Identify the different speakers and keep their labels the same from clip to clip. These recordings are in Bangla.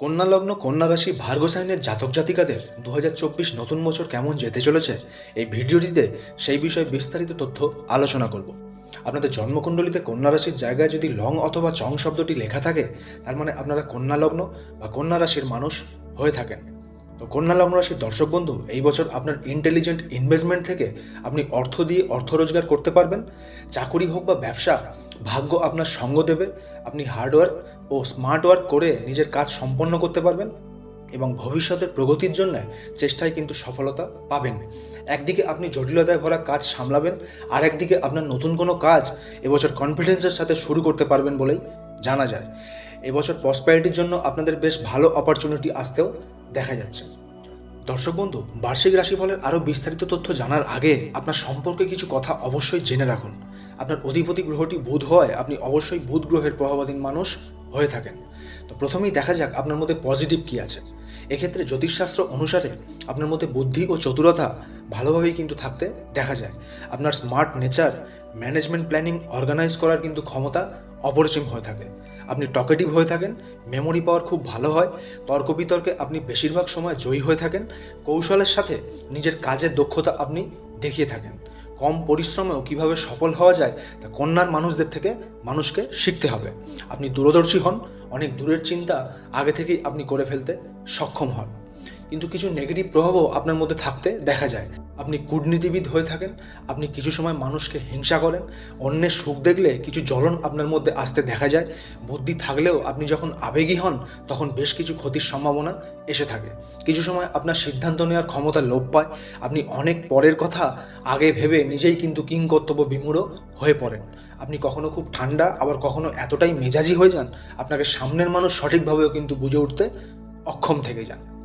Speaker 1: কন্যা লগ্ন কন্যা রাশি ভার্গ সাইনের জাতক জাতিকাদের দু হাজার চব্বিশ নতুন বছর কেমন যেতে চলেছে এই ভিডিওটিতে সেই বিষয়ে বিস্তারিত তথ্য আলোচনা করব। আপনাদের জন্মকুণ্ডলিতে কন্যা রাশির জায়গায় যদি লং অথবা চং শব্দটি লেখা থাকে, তার মানে আপনারা কন্যা লগ্ন বা কন্যা রাশির মানুষ হয়ে থাকেন। তো কন্যা লগ্ন রাশির দর্শক বন্ধু, এই বছর আপনার ইন্টেলিজেন্ট ইনভেস্টমেন্ট থেকে আপনি অর্থ দিয়ে অর্থ রোজগার করতে পারবেন। চাকুরি হোক বা ব্যবসা, ভাগ্য আপনার সঙ্গ দেবে। আপনি হার্ডওয়ার্ক ও স্মার্ট ওয়ার্ক করে নিজের কাজ সম্পন্ন করতে পারবেন এবং ভবিষ্যতের প্রগতির জন্য চেষ্টায় কিন্তু সফলতা পাবেন। একদিকে আপনি জটিলতায় ভরা কাজ সামলাবেন আর একদিকে আপনার নতুন কোনো কাজ এবছর কনফিডেন্সের সাথে শুরু করতে পারবেন বলেই জানা যায়। এবছর প্রসপ্যারিটির জন্য আপনাদের বেশ ভালো অপরচুনিটি আসতেও দেখা যাচ্ছে। দর্শক বন্ধু, বার্ষিক রাশিফলের আরও বিস্তারিত তথ্য জানার আগে আপনার সম্পর্কে কিছু কথা অবশ্যই জেনে রাখুন। আপনার অধিপতি গ্রহটি বুধ হয় আপনি অবশ্যই বুধ গ্রহের প্রভাবাধীন মানুষ হয়ে থাকেন। তো প্রথমেই দেখা যাক আপনার মধ্যে পজিটিভ কী আছে। এক্ষেত্রে জ্যোতিষশাস্ত্র অনুসারে আপনার মধ্যে বুদ্ধি ও চতুরতা ভালোভাবেই কিন্তু থাকতে দেখা যায়। আপনার smart nature management planning organise করার কিন্তু ক্ষমতা অপরিসীম হয়ে থাকে। আপনি টকেটিভ হয়ে থাকেন মেমোরি পাওয়ার খুব ভালো হয়, তর্ক বিতর্কে আপনি বেশিরভাগ সময় জয়ী হয়ে থাকেন, কৌশলের সাথে নিজের কাজের দক্ষতা আপনি দেখিয়ে থাকেন। কম পরিশ্রমেও কীভাবে সফল হওয়া যায়, তা কন্যার মানুষদের থেকে মানুষকে শিখতে হবে। আপনি দূরদর্শী হন, অনেক দূরের চিন্তা আগে থেকেই আপনি করে ফেলতে সক্ষম হন। কিন্তু কিছু নেগেটিভ প্রভাবও আপনার মধ্যে থাকতে দেখা যায়। আপনি কূটনীতিবিদ হয়ে থাকেন, আপনি কিছু সময় মানুষকে হিংসা করেন, অন্যের সুখ দেখলে কিছু জ্বলন আপনার মধ্যে আসতে দেখা যায়। বুদ্ধি থাকলেও আপনি যখন আবেগী হন, তখন বেশ কিছু ক্ষতির সম্ভাবনা এসে থাকে। কিছু সময় আপনার সিদ্ধান্ত নেওয়ার ক্ষমতা লোপ পায়। আপনি অনেক পরের কথা আগে ভেবে নিজেই কিন্তু কিংকর্তব্য বিমূঢ় হয়ে পড়েন। আপনি কখনো খুব ঠান্ডা, আবার কখনো এতটাই মেজাজি হয়ে যান, আপনাকে সামনের মানুষ সঠিকভাবেও কিন্তু বুঝে উঠতে অক্ষম থেকে যান।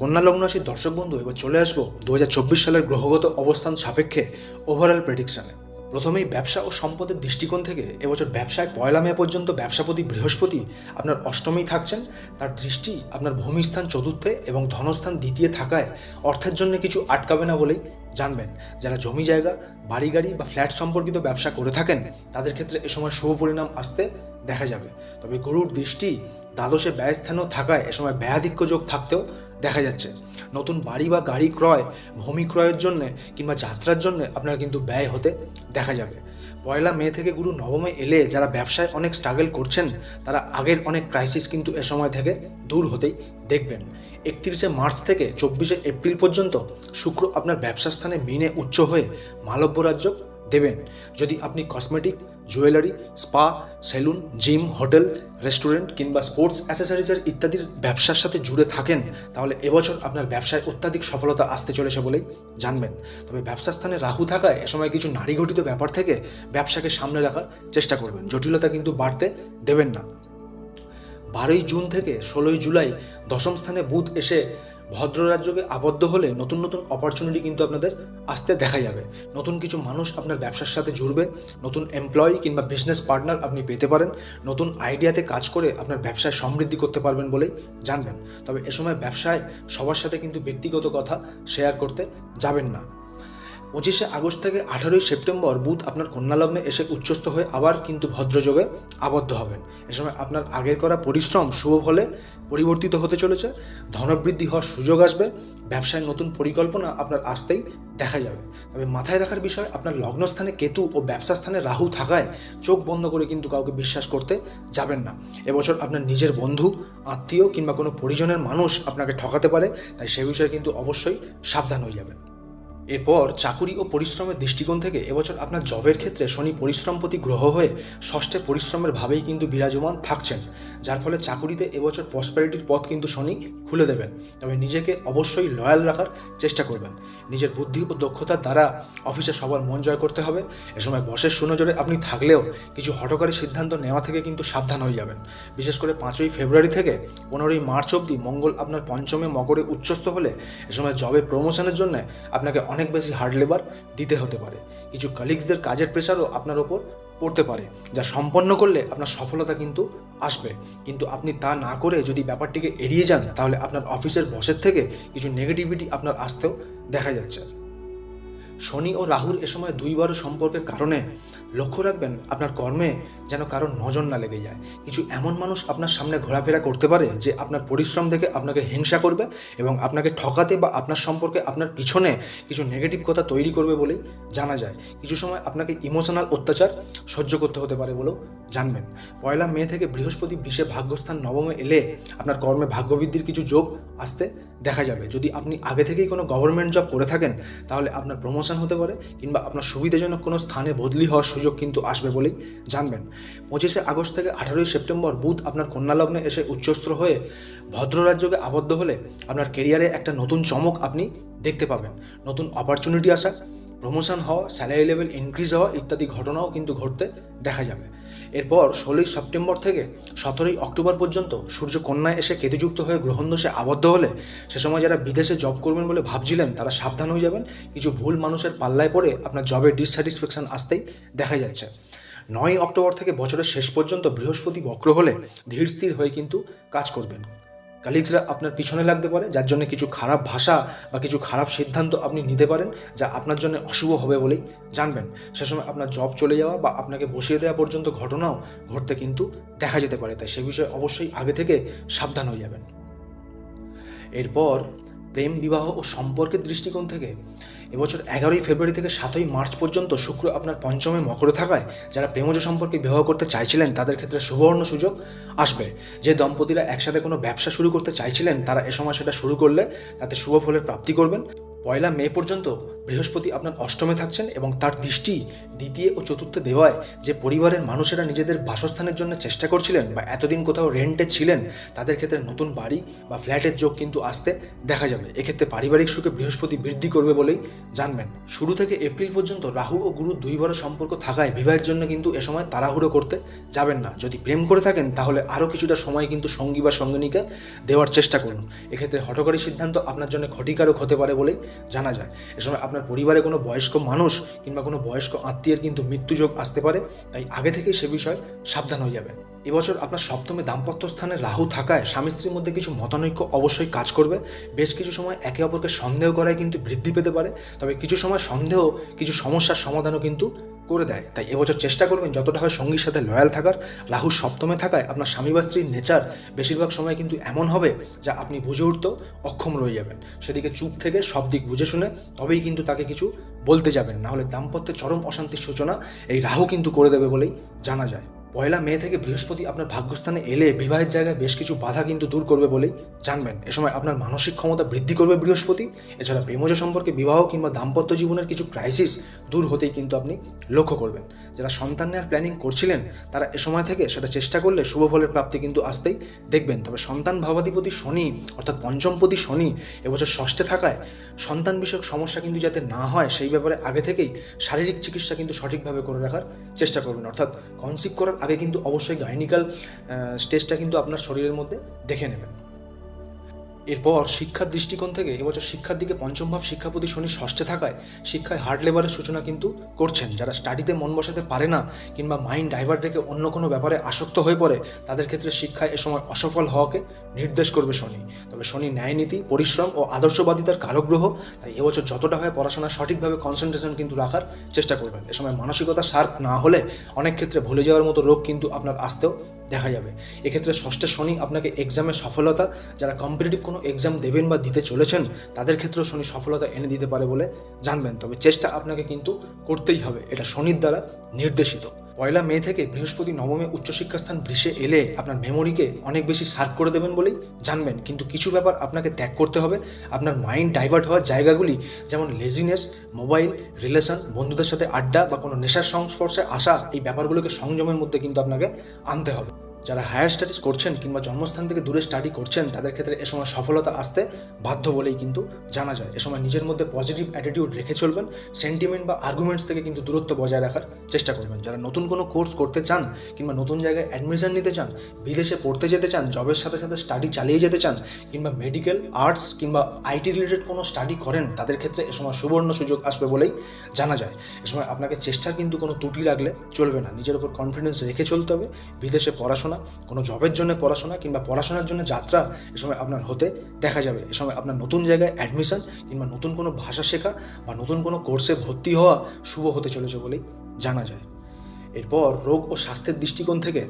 Speaker 1: কন্যা লগ্ন রাশির দর্শক বন্ধু, এবার চলে আসব দু হাজার চব্বিশ সালের গ্রহগত অবস্থান সাপেক্ষে ওভারঅল প্রেডিকশানে প্রথমেই ব্যবসা ও সম্পদের দৃষ্টিকোণ থেকে এবছর ব্যবসায় পয়লা মে পর্যন্ত ব্যবসাপতি বৃহস্পতি আপনার অষ্টমেই থাকছেন। তার দৃষ্টি আপনার ভূমিস্থান চতুর্থে এবং ধনস্থান দ্বিতীয় থাকায় অর্থের জন্য কিছু আটকাবে না বলেই জানবেন। যারা জমি জায়গা বাড়ি গাড়ি বা ফ্ল্যাট সম্পর্কিত ব্যবসা করে থাকেন, তাদের ক্ষেত্রে এ সময় শুভ পরিণাম আসতে দেখা যাবে। তবে গরুর দৃষ্টি দ্বাদশে ব্যয়স্থানও থাকায় এ সময় ব্যয়াধিক্য যোগ থাকতেও দেখা যাচ্ছে। নতুন বাড়ি বা গাড়ি ক্রয়, ভূমি ক্রয়ের জন্য কিংবা যাত্রার জন্য আপনার কিন্তু ব্যয় হতে দেখা যাবে। পয়লা মে থেকে গুরু নবমে এলে যারা ব্যবসায় অনেক স্ট্রাগল করছেন, তারা আগের অনেক ক্রাইসিস কিন্তু এ সময় থেকে দূর হতেই দেখবেন। একত্রিশে মার্চ থেকে চব্বিশে এপ্রিল পর্যন্ত শুক্র আপনার ব্যবসা স্থানে মিনে উচ্চ হয়ে মালব্য রাজ্য দেবেন। যদি আপনি cosmetic, jewellery, spa, salon, gym, hotel, restaurant কিংবা স্পোর্টস অ্যাসেসরিজের ইত্যাদির ব্যবসার সাথে জুড়ে থাকেন, তাহলে এবছর আপনার ব্যবসায় অত্যাধিক সফলতা আসতে চলেছে বলেই জানবেন। তবে ব্যবসা স্থানে রাহু থাকায় এ সময় কিছু নারী ঘটিত ব্যাপার থেকে ব্যবসাকে সামনে রাখার চেষ্টা করবেন। জটিলতা কিন্তু বাড়তে দেবেন না। বারোই জুন থেকে ষোলোই জুলাই দশম স্থানে বুধ এসে ভদ্র রাজ্যকে আবদ্ধ হলে নতুন নতুন অপরচুনিটি কিন্তু আপনাদের আসতে দেখা যাবে। নতুন কিছু মানুষ আপনার ব্যবসার সাথে জুড়বে, নতুন এমপ্লয়ি কিংবা বিজনেস পার্টনার আপনি পেতে পারেন, নতুন আইডিয়াতে কাজ করে আপনার ব্যবসায় সমৃদ্ধি করতে পারবেন বলেই জানবেন। তবে এ সময় ব্যবসায় সবার সাথে কিন্তু ব্যক্তিগত কথা শেয়ার করতে যাবেন না। পঁচিশে আগস্ট থেকে আঠারোই সেপ্টেম্বর বুধ আপনার কন্যা লগ্নে এসে উচ্চস্থ হয়ে আবার কিন্তু ভদ্রযোগে আবদ্ধ হবেন। এ সময় আপনার আগের করা পরিশ্রম শুভ ফলে পরিবর্তিত হতে চলেছে। ধনবৃদ্ধি হওয়ার সুযোগ আসবে। ব্যবসায় নতুন পরিকল্পনা আপনার আসতেই দেখা যাবে। তবে মাথায় রাখার বিষয়, আপনার লগ্নস্থানে কেতু ও ব্যবসা স্থানে রাহু থাকায় চোখ বন্ধ করে কিন্তু কাউকে বিশ্বাস করতে যাবেন না। এবছর আপনার নিজের বন্ধু, আত্মীয় কিংবা কোনো পরিজনের মানুষ আপনাকে ঠকাতে পারে। তাই সে বিষয়ে কিন্তু অবশ্যই সাবধান হয়ে যাবেন। এরপর চাকুরি ও পরিশ্রমের দৃষ্টিকোণ থেকে এবছর আপনার জবের ক্ষেত্রে শনি পরিশ্রমপতি গ্রহ হয়ে ষষ্ঠে পরিশ্রমের ভাবেই কিন্তু বিরাজমান থাকছেন, যার ফলে চাকুরিতে এবছর প্রসপ্যারিটির পথ কিন্তু শনি খুলে দেবেন। তবে নিজেকে অবশ্যই লয়াল রাখার চেষ্টা করবেন। নিজের বুদ্ধি ও দক্ষতার দ্বারা অফিসে সবার মন জয় করতে হবে। এ সময় বসের সুনজরে আপনি থাকলেও কিছু হটকারী সিদ্ধান্ত নেওয়া থেকে কিন্তু সাবধান হয়ে যাবেন। বিশেষ করে পাঁচই ফেব্রুয়ারি থেকে পনেরোই মার্চ অবধি মঙ্গল আপনার পঞ্চমে মকরে উচ্চস্থ হলে এ সময় জবে প্রমোশনের জন্য আপনাকে অনেক বেশি হার্ড লেবার দিতে হতে পারে। কিছু কালিগসদের কাজের প্রেশারও আপনার ওপর পড়তে পারে, যা সম্পন্ন করলে আপনার সফলতা কিন্তু আসবে। কিন্তু আপনি তা না করে যদি ব্যাপারটিকে এড়িয়ে যান, তাহলে আপনার অফিসের বসের থেকে কিছু নেগেটিভিটি আপনার আসতেও দেখা যাচ্ছে। শনি ও রাহুর এ সময় দুইবারও সম্পর্কের কারণে লক্ষ্য রাখবেন আপনার কর্মে যেন কারোর নজর না লেগে যায়। কিছু এমন মানুষ আপনার সামনে ঘোরাফেরা করতে পারে যে আপনার পরিশ্রম থেকে আপনাকে হিংসা করবে এবং আপনাকে ঠকাতে বা আপনার সম্পর্কে আপনার পিছনে কিছু নেগেটিভ কথা তৈরি করবে বলেই জানা যায়। কিছু সময় আপনাকে ইমোশনাল অত্যাচার সহ্য করতে হতে পারে বলেও জানবেন। পয়লা মে থেকে বৃহস্পতি বিশে ভাগ্যস্থান, নবমে এলে আপনার কর্মে ভাগ্যবৃদ্ধির কিছু যোগ আসতে দেখা যাবে। যদি আপনি আগে থেকেই কোনো গভর্নমেন্ট জব করে থাকেন, তাহলে আপনার প্রমোশন হতে পারে কিংবা আপনার সুবিধাজনক কোনো স্থানে বদলি হওয়ার সুযোগ কিন্তু আসবে বলেই জানবেন। পঁচিশে আগস্ট থেকে আঠারোই সেপ্টেম্বর বুধ আপনার কন্যালগ্নে এসে উচ্চস্ত্র হয়ে ভদ্ররাজ্যকে আবদ্ধ হলে আপনার কেরিয়ারে একটা নতুন চমক আপনি দেখতে পাবেন। নতুন অপরচুনিটি আসা প্রমোশন হওয়া স্যালারি লেভেল ইনক্রিজ হওয়া ইত্যাদি ঘটনাও কিন্তু ঘটতে দেখা যাবে। এরপর ষোলোই সেপ্টেম্বর থেকে সতেরোই অক্টোবর পর্যন্ত সূর্য কন্যায় এসে কেতুযুক্ত হয়ে গ্রহণদোষে আবদ্ধ হলে সে সময় যারা বিদেশে জব করবেন বলে ভাবছিলেন, তারা সাবধান হয়ে যাবেন। কিছু ভুল মানুষের পাল্লায় পড়ে আপনার জবের ডিসস্যাটিসফ্যাকশন আসতেই দেখা যাচ্ছে। নয় অক্টোবর থেকে বছরের শেষ পর্যন্ত বৃহস্পতি বক্র হলে ধীর স্থির হয়ে কিন্তু কাজ করবেন। কালিগসরা আপনার পিছনে লাগতে পারে, যার জন্য কিছু খারাপ ভাষা বা কিছু খারাপ সিদ্ধান্ত আপনি নিতে পারেন, যা আপনার জন্য অশুভ হবে বলেই জানবেন। সে সময় আপনার জব চলে যাওয়া বা আপনাকে বসিয়ে দেওয়া পর্যন্ত ঘটনাও ঘটতে কিন্তু দেখা যেতে পারে, তাই সে বিষয়ে অবশ্যই আগে থেকে সাবধান হয়ে যাবেন। এরপর প্রেম, বিবাহ ও সম্পর্কের দৃষ্টিকোণ থেকে এবছর এগারোই ফেব্রুয়ারি থেকে সাতই মার্চ পর্যন্ত শুক্র আপনার পঞ্চমে মকরে থাকায় যারা প্রেমজ সম্পর্কে বিবাহ করতে চাইছিলেন, তাদের ক্ষেত্রে সুবর্ণ সুযোগ আসবে। যে দম্পতিরা একসাথে কোনো ব্যবসা শুরু করতে চাইছিলেন, তারা এ সময় সেটা শুরু করলে তাতে শুভ ফলের প্রাপ্তি করবেন। পয়লা মে পর্যন্ত বৃহস্পতি আপনার অষ্টমে থাকছেন এবং তার দৃষ্টি দ্বিতীয় ও চতুর্থে দেওয়ায় যে পরিবারের মানুষেরা নিজেদের বাসস্থানের জন্য চেষ্টা করছিলেন বা এতদিন কোথাও রেন্টে ছিলেন, তাদের ক্ষেত্রে নতুন বাড়ি বা ফ্ল্যাটের যোগ কিন্তু আসতে দেখা যাবে। এক্ষেত্রে পারিবারিক সুখে বৃহস্পতি বৃদ্ধি করবে বলেই জানবেন। শুরু থেকে এপ্রিল পর্যন্ত রাহু ও গুরু দুই বড় সম্পর্ক থাকায় বিবাহের জন্য কিন্তু এ সময় তাড়াহুড়ো করতে যাবেন না। যদি প্রেম করে থাকেন, তাহলে আরও কিছুটা সময় কিন্তু সঙ্গী বা সঙ্গিনীকে দেওয়ার চেষ্টা করুন। এক্ষেত্রে হঠকারী সিদ্ধান্ত আপনার জন্য ক্ষতিকারক হতে পারে বলেই জানা যায়। এ সময় আপনার পরিবারে কোনো বয়স্ক মানুষ কিংবা কোনো বয়স্ক আত্মীয়ের কিন্তু মৃত্যুযোগ আসতে পারে, তাই আগে থেকেই সে বিষয়ে সাবধান হয়ে যাবেন। এবছর আপনার সপ্তমে দাম্পত্য স্থানে রাহু থাকায় স্বামী স্ত্রীর মধ্যে কিছু মতানৈক্য অবশ্যই কাজ করবে। বেশ কিছু সময় একে অপরকে সন্দেহ করায় কিন্তু বৃদ্ধি পেতে পারে। তবে কিছু সময় সন্দেহ, কিছু সমস্যার সমাধানও কিন্তু করে দেয়। তাই এবছর চেষ্টা করবেন যতটা হয় সঙ্গীর সাথে লয়াল থাকার। রাহু সপ্তমে থাকায় আপনার স্বামী বা স্ত্রীর নেচার বেশিরভাগ সময় কিন্তু এমন হবে যা আপনি বুঝে উঠতেও অক্ষম রয়ে যাবেন। সেদিকে চুপ থেকে সব দিক বুঝে শুনে তবেই কিন্তু তাকে কিছু বলতে যাবেন। নাহলে দাম্পত্যের চরম অশান্তির সূচনা এই রাহু কিন্তু করে দেবে বলেই জানা যায়। পয়লা মে থেকে বৃহস্পতি আপনার ভাগ্যস্থানে এলে বিবাহের জায়গায় বেশ কিছু বাধা কিন্তু দূর করবে বলেই জানবেন। এ সময় আপনার মানসিক ক্ষমতা বৃদ্ধি করবে বৃহস্পতি। এছাড়া প্রেমজ সম্পর্কে বিবাহ কিংবা দাম্পত্য জীবনের কিছু ক্রাইসিস দূর হতেই কিন্তু আপনি লক্ষ্য করবেন। যারা সন্তান নেওয়ার প্ল্যানিং করছিলেন, তারা এ সময় থেকে সেটা চেষ্টা করলে শুভ ফলের প্রাপ্তি কিন্তু আসতেই দেখবেন। তবে সন্তান ভাবাধিপতি শনি অর্থাৎ পঞ্চমপতি শনি এবছর ষষ্ঠে থাকায় সন্তান বিষয়ক সমস্যা কিন্তু যাতে না হয়, সেই ব্যাপারে আগে থেকেই শারীরিক চিকিৎসা কিন্তু সঠিকভাবে করে রাখার চেষ্টা করবেন। অর্থাৎ কনসিভ করার আগে কিন্তু অবশ্যই গাইনিক্যাল স্টেজটা কিন্তু আপনার শরীরের মধ্যে দেখে নেবেন। এরপর শিক্ষার দৃষ্টিকোণ থেকে এবছর শিক্ষার দিকে পঞ্চম ভাব শিক্ষাপতি শনি ষষ্ঠে থাকায় শিক্ষায় হার্ড লেবারের সূচনা কিন্তু করছেন। যারা স্টাডিতে মন বসাতে পারে না কিংবা মাইন্ড ডাইভার্ট রেখে অন্য কোনো ব্যাপারে আসক্ত হয়ে পড়ে, তাদের ক্ষেত্রে শিক্ষায় এ সময় অসফল হওয়াকে নির্দেশ করবে শনি। তবে শনি ন্যায়নীতি পরিশ্রম ও আদর্শবাদিতার কারক গ্রহ তাই এবছর যতটা হয় পড়াশোনা সঠিকভাবে কনসেন্ট্রেশন কিন্তু রাখার চেষ্টা করবেন। এ সময় মানসিকতা শার্প না হলে অনেক ক্ষেত্রে ভুলে যাওয়ার মতো রোগ কিন্তু আপনার আসতেও দেখা যাবে। এক্ষেত্রে ষষ্ঠের শনি আপনাকে এক্সামে সফলতা, যারা কম্পিটিটিভ কোনো এক্সাম দেবেন বা দিতে চলেছেন, তাদের ক্ষেত্রেও শনি সফলতা এনে দিতে পারে বলে জানবেন। তবে চেষ্টা আপনাকে কিন্তু করতেই হবে, এটা শনির দ্বারা নির্দেশিত। পয়লা মে থেকে বৃহস্পতি নবমে উচ্চশিক্ষাস্থান বৃষে এলে আপনার মেমোরিকে অনেক বেশি শার্প করে দেবেন বলেই জানবেন। কিন্তু কিছু ব্যাপার আপনাকে ত্যাগ করতে হবে, আপনার মাইন্ড ডাইভার্ট হওয়ার জায়গাগুলি যেমন লেজিনেস মোবাইল রিলেশন বন্ধুদের সাথে আড্ডা বা কোনো নেশার সংস্পর্শে আসা, এই ব্যাপারগুলোকে সংযমের মধ্যে কিন্তু আপনাকে আনতে হবে। যারা হায়ার স্টাডিজ করছেন কিংবা জন্মস্থান থেকে দূরে স্টাডি করছেন, তাদের ক্ষেত্রে এ সময় সফলতা আসতে বাধ্য বলেই কিন্তু জানা যায়। এ সময় নিজের মধ্যে পজিটিভ অ্যাটিটিউড রেখে চলবেন সেন্টিমেন্ট বা আর্গুমেন্টস থেকে কিন্তু দূরত্ব বজায় রাখার চেষ্টা করবেন। যারা নতুন কোনো কোর্স করতে চান কিংবা নতুন জায়গায় অ্যাডমিশন নিতে চান, বিদেশে পড়তে যেতে চান জবের সাথে সাথে স্টাডি চালিয়ে যেতে চান, কিংবা মেডিকেল আর্টস কিংবা আইটি রিলেটেড কোনো স্টাডি করেন, তাদের ক্ষেত্রে এ সময় সুবর্ণ সুযোগ আসবে বলেই জানা যায়। এ সময় আপনাকে চেষ্টার কিন্তু কোনো ত্রুটি লাগলে চলবে না। নিজের উপর কনফিডেন্স রেখে চলতে হবে। বিদেশে পড়াশোনা কোনো জবের জন্য পড়াশোনা কিংবা পড়াশোনার জন্য যাত্রা এ সময় আপনার হতে দেখা যাবে। এ সময় আপনার নতুন জায়গায় অ্যাডমিশন কিংবা নতুন কোনো ভাষা শেখা বা নতুন কোনো কোর্সে ভর্তি হওয়া শুভ হতে চলেছে বলেই জানা যায়। এরপর রোগ ও স্বাস্থ্যের দৃষ্টিকোণ থেকে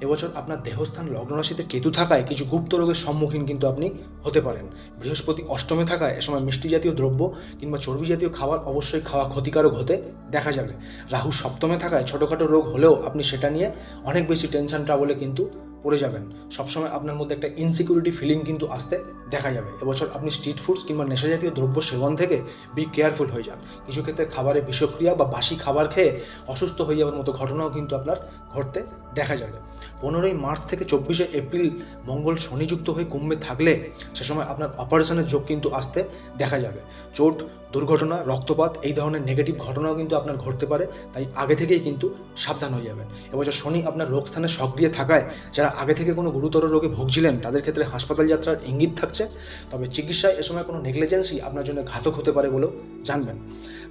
Speaker 1: এবছর আপনার দেহস্থান লগ্ন রাশিতে কেতু থাকায় কিছু গুপ্ত রোগের সম্মুখীন কিন্তু আপনি হতে পারেন। বৃহস্পতি অষ্টমে থাকায় এ সময় মিষ্টি জাতীয় দ্রব্য কিংবা চর্বি জাতীয় খাবার অবশ্যই খাওয়া ক্ষতিকারক হতে দেখা যাবে। রাহু সপ্তমে থাকায় ছোটোখাটো রোগ হলেও আপনি সেটা নিয়ে অনেক বেশি টেনশন ট্রাবলে কিন্তু পড়ে যাবেন। সবসময় আপনার মধ্যে একটা ইনসিকিউরিটি ফিলিং কিন্তু আসতে দেখা যাবে। এবছর আপনি স্ট্রিট ফুডস কিংবা নেশাজাতীয় দ্রব্য সেবন থেকে বি কেয়ারফুল হয়ে যান। কিছু ক্ষেত্রে খাবারে বিষক্রিয়া বা বাসি খাবার খেয়ে অসুস্থ হয়ে যাওয়ার মতো ঘটনাও কিন্তু আপনার ঘটতে দেখা যাবে। পনেরোই মার্চ থেকে চব্বিশে এপ্রিল মঙ্গল শনিযুক্ত হয়ে কুম্ভে থাকলে সে সময় আপনার অপারেশনের যোগ কিন্তু আসতে দেখা যাবে। চোট দুর্ঘটনা, রক্তপাত, এই ধরনের নেগেটিভ ঘটনাও কিন্তু আপনার ঘটতে পারে। তাই আগে থেকেই কিন্তু সাবধান হয়ে যাবেন। এবছর শনি আপনার রোগস্থানে সক্রিয় থাকায় যারা আগে থেকে কোনো গুরুতর রোগে ভুগছিলেন, তাদের ক্ষেত্রে হাসপাতাল যাত্রার ইঙ্গিত থাকছে। তবে চিকিৎসায় এ সময় কোনো নেগলিজেন্সি আপনার জন্য ঘাতক হতে পারে বলেও জানবেন।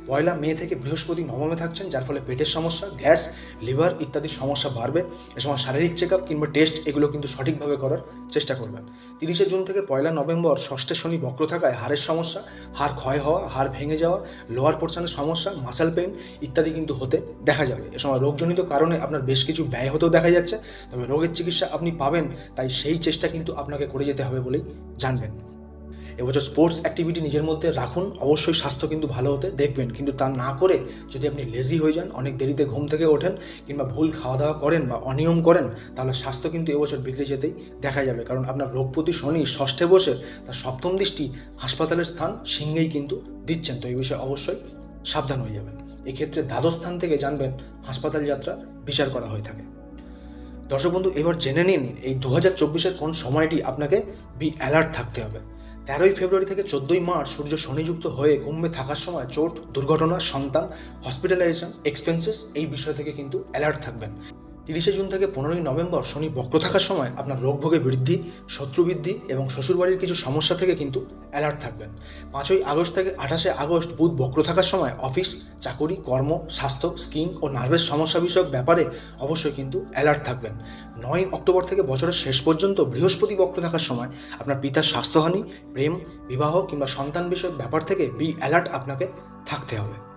Speaker 1: পয়লা মে থেকে বৃহস্পতি নবমে থাকছেন, যার ফলে পেটের সমস্যা, গ্যাস, লিভার ইত্যাদি সমস্যা বাড়বে। এ সময় শারীরিক চেক আপ কিংবা টেস্ট এগুলো কিন্তু সঠিকভাবে করার চেষ্টা করবেন। তিরিশে জুন থেকে পয়লা নভেম্বর ষষ্ঠে শনি বক্র থাকায় হাড়ের সমস্যা, হাড় ক্ষয় হওয়া, হাড় ভেঙে যাওয়া লোয়ার পোর্শনের সমস্যা মাসাল পেন ইত্যাদি কিন্তু হতে দেখা যাবে। এ সময় রোগজনিত কারণে আপনার বেশ কিছু ব্যয় হতেও দেখা যাচ্ছে। তবে রোগের চিকিৎসা আপনি পাবেন, তাই সেই চেষ্টা কিন্তু আপনাকে করে যেতে হবে বলেই জানবেন। এবছর স্পোর্টস অ্যাক্টিভিটি নিজের মধ্যে রাখুন। অবশ্যই স্বাস্থ্য কিন্তু ভালো হতে দেখবেন। কিন্তু তা না করে যদি আপনি লেজি হয়ে যান, অনেক দেরিতে ঘুম থেকে ওঠেন কিংবা ভুল খাওয়া দাওয়া করেন বা অনিয়ম করেন, তাহলে স্বাস্থ্য কিন্তু এবছর বিগড়ে যেতেই দেখা যাবে। কারণ আপনার রোগপতি শনি ষষ্ঠে বসে তার সপ্তম দৃষ্টি হাসপাতালের স্থান সিংহেই কিন্তু দিচ্ছেন। তো এই বিষয়ে অবশ্যই সাবধান হয়ে যাবেন। এক্ষেত্রে দ্বাদশ স্থান থেকে জানবেন হাসপাতাল যাত্রা বিচার করা হয়ে থাকে। দর্শক বন্ধু, এবার জেনে নিন, এই দু হাজার চব্বিশের কোন সময়টি আপনাকে বি অ্যালার্ট থাকতে হবে? তেরোই ফেব্রুয়ারি থেকে চোদ্দোই মার্চ সূর্য শনিযুক্ত হয়ে কুম্ভে থাকার সময় চোট, দুর্ঘটনা, সন্তান হসপিটালাইজেশন এক্সপেন্সেস এই বিষয় থেকে কিন্তু অ্যালার্ট থাকবেন। তিরিশে জুন থেকে পনেরোই নভেম্বর শনি বক্র থাকার সময় আপনার রোগ ভোগে বৃদ্ধি শত্রু বৃদ্ধি এবং শ্বশুরবাড়ির কিছু সমস্যা থেকে কিন্তু অ্যালার্ট থাকবেন। পাঁচই আগস্ট থেকে আঠাশে আগস্ট বুধ বক্র থাকার সময় অফিস চাকুরি, কর্ম, স্বাস্থ্য স্কিন ও নার্ভের সমস্যা বিষয়ক ব্যাপারে অবশ্যই কিন্তু অ্যালার্ট থাকবেন। নয় অক্টোবর থেকে বছরের শেষ পর্যন্ত বৃহস্পতি বক্র থাকার সময় আপনার পিতার স্বাস্থ্যহানি, প্রেম, বিবাহ কিংবা সন্তান বিষয়ক ব্যাপার থেকে বি অ্যালার্ট আপনাকে থাকতে হবে।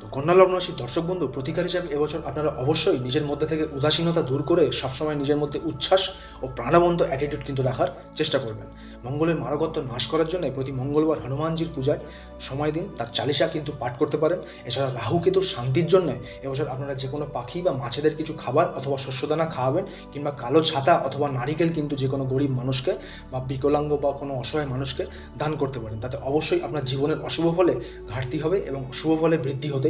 Speaker 1: তো কন্যা লগ্ন রাশির দর্শক বন্ধু, প্রতিকার হিসাবে এবছর আপনারা অবশ্যই নিজের মধ্যে থেকে উদাসীনতা দূর করে সবসময় নিজের মধ্যে উচ্ছ্বাস ও প্রাণবন্ত অ্যাটিটিউড কিন্তু রাখার চেষ্টা করবেন। মঙ্গলের মারকত্ব নাশ করার জন্য প্রতি মঙ্গলবার হনুমানজির পূজায় সময় দিন, তার চালিসা কিন্তু পাঠ করতে পারেন। এছাড়া রাহু কেতু শান্তির জন্য এবছর আপনারা যে কোনো পাখি বা মাছেদের কিছু খাবার অথবা শস্যদানা খাওয়াবেন কিংবা কালো ছাতা অথবা নারিকেল কিন্তু যে কোনো গরিব মানুষকে বা বিকলাঙ্গ বা কোনো অসহায় মানুষকে দান করতে পারেন। তাতে অবশ্যই আপনার জীবনের অশুভ ফলে ঘাটতি হবে এবং শুভ ফলে বৃদ্ধি হতেই